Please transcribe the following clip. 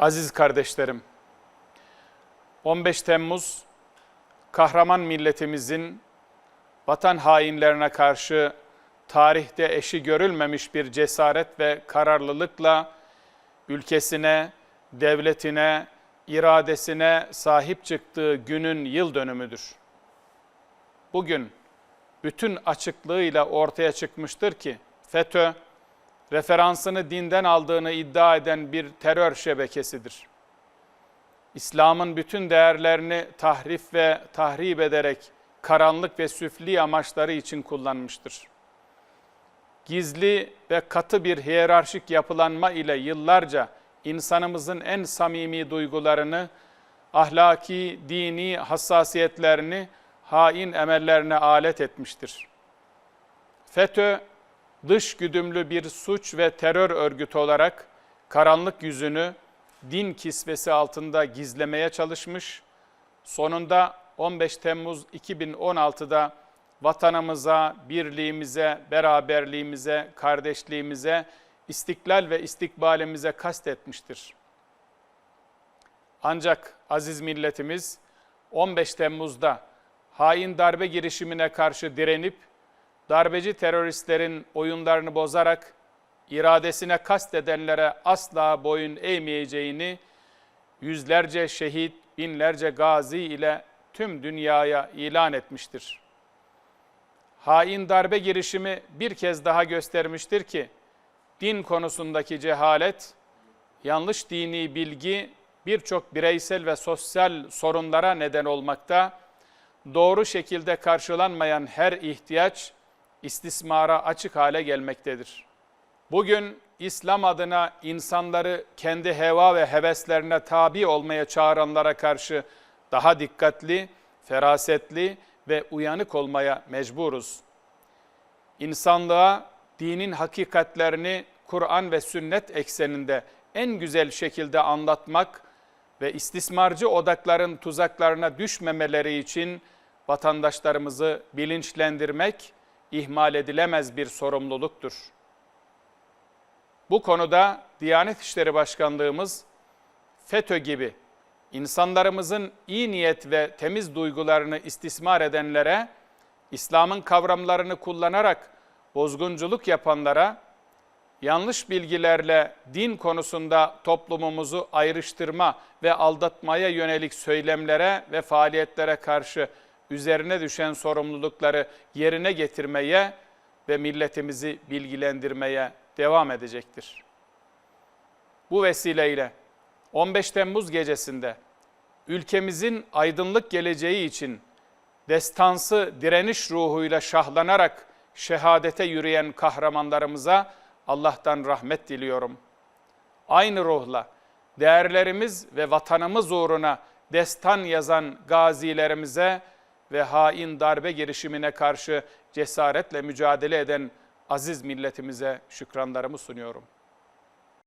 Aziz kardeşlerim, 15 Temmuz kahraman milletimizin vatan hainlerine karşı tarihte eşi görülmemiş bir cesaret ve kararlılıkla ülkesine, devletine, iradesine sahip çıktığı günün yıl dönümüdür. Bugün bütün açıklığıyla ortaya çıkmıştır ki FETÖ referansını dinden aldığını iddia eden bir terör şebekesidir. İslam'ın bütün değerlerini tahrif ve tahrip ederek karanlık ve süfli amaçları için kullanmıştır. Gizli ve katı bir hiyerarşik yapılanma ile yıllarca insanımızın en samimi duygularını, ahlaki, dini hassasiyetlerini hain emellerine alet etmiştir. FETÖ, dış güdümlü bir suç ve terör örgütü olarak karanlık yüzünü din kisvesi altında gizlemeye çalışmış, sonunda 15 Temmuz 2016'da vatanımıza, birliğimize, beraberliğimize, kardeşliğimize, istiklal ve istikbalimize kastetmiştir. Ancak aziz milletimiz 15 Temmuz'da hain darbe girişimine karşı direnip darbeci teröristlerin oyunlarını bozarak iradesine kastedenlere asla boyun eğmeyeceğini yüzlerce şehit, binlerce gazi ile tüm dünyaya ilan etmiştir. Hain darbe girişimi bir kez daha göstermiştir ki din konusundaki cehalet, yanlış dini bilgi birçok bireysel ve sosyal sorunlara neden olmakta, doğru şekilde karşılanmayan her ihtiyaç istismara açık hale gelmektedir. Bugün İslam adına insanları kendi heva ve heveslerine tabi olmaya çağıranlara karşı daha dikkatli, ferasetli ve uyanık olmaya mecburuz. İnsanlığa dinin hakikatlerini Kur'an ve sünnet ekseninde en güzel şekilde anlatmak ve istismarcı odakların tuzaklarına düşmemeleri için vatandaşlarımızı bilinçlendirmek ihmal edilemez bir sorumluluktur. Bu konuda Diyanet İşleri Başkanlığımız FETÖ gibi insanlarımızın iyi niyet ve temiz duygularını istismar edenlere, İslam'ın kavramlarını kullanarak bozgunculuk yapanlara, yanlış bilgilerle din konusunda toplumumuzu ayrıştırma ve aldatmaya yönelik söylemlere ve faaliyetlere karşı üzerine düşen sorumlulukları yerine getirmeye ve milletimizi bilgilendirmeye devam edecektir. Bu vesileyle 15 Temmuz gecesinde ülkemizin aydınlık geleceği için destansı direniş ruhuyla şahlanarak şehadete yürüyen kahramanlarımıza Allah'tan rahmet diliyorum. Aynı ruhla değerlerimiz ve vatanımız uğruna destan yazan gazilerimize ve hain darbe girişimine karşı cesaretle mücadele eden aziz milletimize şükranlarımı sunuyorum.